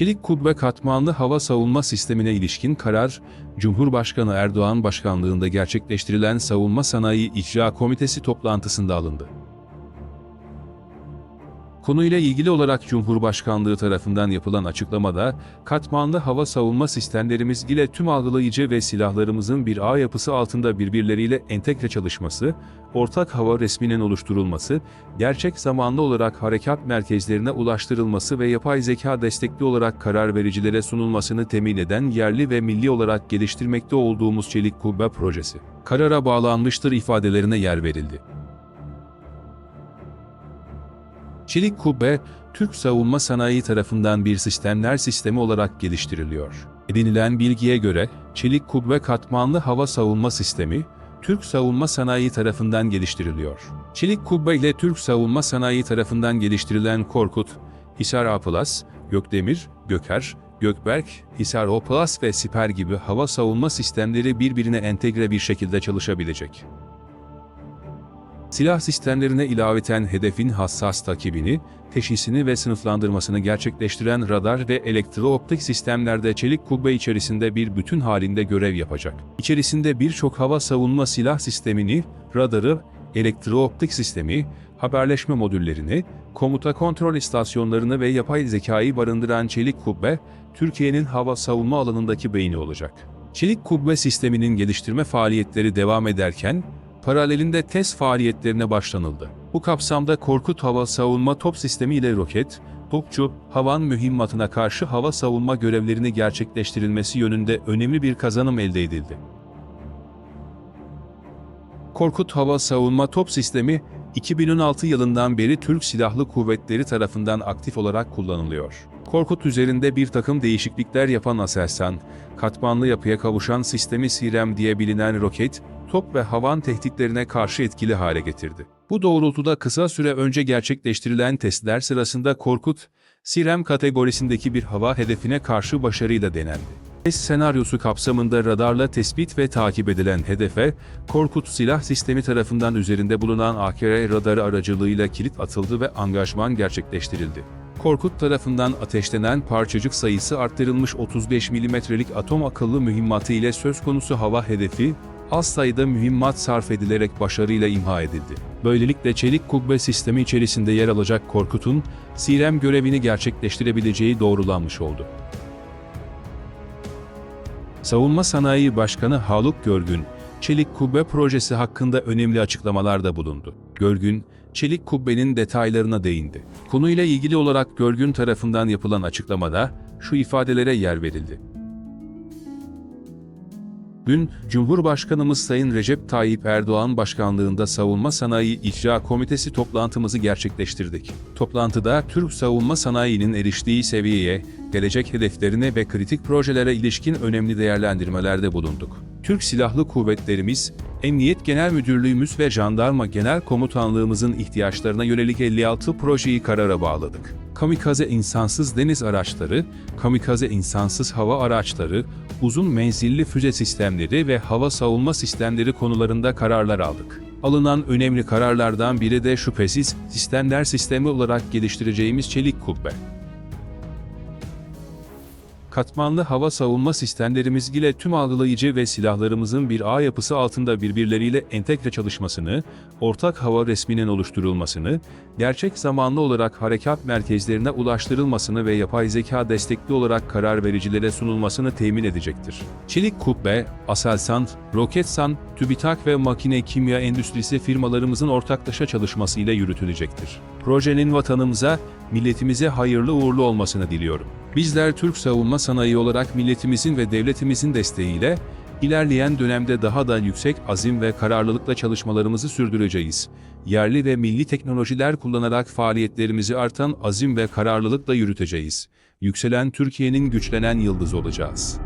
Çelik kubbe katmanlı hava savunma sistemine ilişkin karar, Cumhurbaşkanı Erdoğan başkanlığında gerçekleştirilen Savunma Sanayi İcra Komitesi toplantısında alındı. Konuyla ilgili olarak Cumhurbaşkanlığı tarafından yapılan açıklamada, katmanlı hava savunma sistemlerimiz ile tüm algılayıcı ve silahlarımızın bir ağ yapısı altında birbirleriyle entegre çalışması, ortak hava resminin oluşturulması, gerçek zamanlı olarak harekat merkezlerine ulaştırılması ve yapay zeka destekli olarak karar vericilere sunulmasını temin eden yerli ve milli olarak geliştirmekte olduğumuz Çelik Kubbe projesi, karara bağlanmıştır ifadelerine yer verildi. Çelik kubbe, Türk savunma sanayi tarafından bir sistemler sistemi olarak geliştiriliyor. Edinilen bilgiye göre, çelik kubbe katmanlı hava savunma sistemi, Türk savunma sanayi tarafından geliştiriliyor. Çelik kubbe ile Türk savunma sanayi tarafından geliştirilen Korkut, Hisar A+, Gökdemir, Göker, Gökberk, Hisar O+, ve Siper gibi hava savunma sistemleri birbirine entegre bir şekilde çalışabilecek. Silah sistemlerine ilaveten hedefin hassas takibini, teşhisini ve sınıflandırmasını gerçekleştiren radar ve elektrooptik sistemlerde çelik kubbe içerisinde bir bütün halinde görev yapacak. İçerisinde birçok hava savunma silah sistemini, radarı, elektrooptik sistemi, haberleşme modüllerini, komuta kontrol istasyonlarını ve yapay zekayı barındıran çelik kubbe, Türkiye'nin hava savunma alanındaki beyni olacak. Çelik kubbe sisteminin geliştirme faaliyetleri devam ederken, paralelinde test faaliyetlerine başlanıldı. Bu kapsamda Korkut Hava Savunma Top Sistemi ile roket, topçu, havan mühimmatına karşı hava savunma görevlerini gerçekleştirilmesi yönünde önemli bir kazanım elde edildi. Korkut Hava Savunma Top Sistemi, 2016 yılından beri Türk Silahlı Kuvvetleri tarafından aktif olarak kullanılıyor. Korkut üzerinde bir takım değişiklikler yapan Aselsan, katmanlı yapıya kavuşan sistemi Sirem diye bilinen roket, top ve havan tehditlerine karşı etkili hale getirdi. Bu doğrultuda kısa süre önce gerçekleştirilen testler sırasında Korkut, Sirem kategorisindeki bir hava hedefine karşı başarıyla denendi. Test senaryosu kapsamında radarla tespit ve takip edilen hedefe, Korkut silah sistemi tarafından üzerinde bulunan AKR radarı aracılığıyla kilit atıldı ve angajman gerçekleştirildi. Korkut tarafından ateşlenen parçacık sayısı arttırılmış 35 milimetrelik atom akıllı mühimmatı ile söz konusu hava hedefi, az sayıda mühimmat sarf edilerek başarıyla imha edildi. Böylelikle çelik kubbe sistemi içerisinde yer alacak Korkut'un, Sirem görevini gerçekleştirebileceği doğrulanmış oldu. Savunma Sanayi Başkanı Haluk Görgün, Çelik Kubbe projesi hakkında önemli açıklamalarda bulundu. Görgün, Çelik Kubbe'nin detaylarına değindi. Konuyla ilgili olarak Görgün tarafından yapılan açıklamada şu ifadelere yer verildi. Dün, Cumhurbaşkanımız Sayın Recep Tayyip Erdoğan başkanlığında Savunma Sanayi İcra Komitesi toplantımızı gerçekleştirdik. Toplantıda Türk savunma sanayinin eriştiği seviyeye, gelecek hedeflerine ve kritik projelere ilişkin önemli değerlendirmelerde bulunduk. Türk Silahlı Kuvvetlerimiz, Emniyet Genel Müdürlüğümüz ve Jandarma Genel Komutanlığımızın ihtiyaçlarına yönelik 56 projeyi karara bağladık. Kamikaze insansız deniz araçları, kamikaze insansız hava araçları, uzun menzilli füze sistemleri ve hava savunma sistemleri konularında kararlar aldık. Alınan önemli kararlardan biri de şüphesiz sistemler sistemi olarak geliştireceğimiz çelik kubbe. Katmanlı hava savunma sistemlerimiz ile tüm algılayıcı ve silahlarımızın bir ağ yapısı altında birbirleriyle entegre çalışmasını, ortak hava resminin oluşturulmasını, gerçek zamanlı olarak harekat merkezlerine ulaştırılmasını ve yapay zeka destekli olarak karar vericilere sunulmasını temin edecektir. Çelik Kubbe, Aselsan, Roketsan, TÜBİTAK ve Makine Kimya Endüstrisi firmalarımızın ortaklaşa çalışmasıyla yürütülecektir. Projenin vatanımıza, milletimize hayırlı uğurlu olmasını diliyorum. Bizler Türk savunma sanayi olarak milletimizin ve devletimizin desteğiyle ilerleyen dönemde daha da yüksek azim ve kararlılıkla çalışmalarımızı sürdüreceğiz. Yerli ve milli teknolojiler kullanarak faaliyetlerimizi artan azim ve kararlılıkla yürüteceğiz. Yükselen Türkiye'nin güçlenen yıldızı olacağız.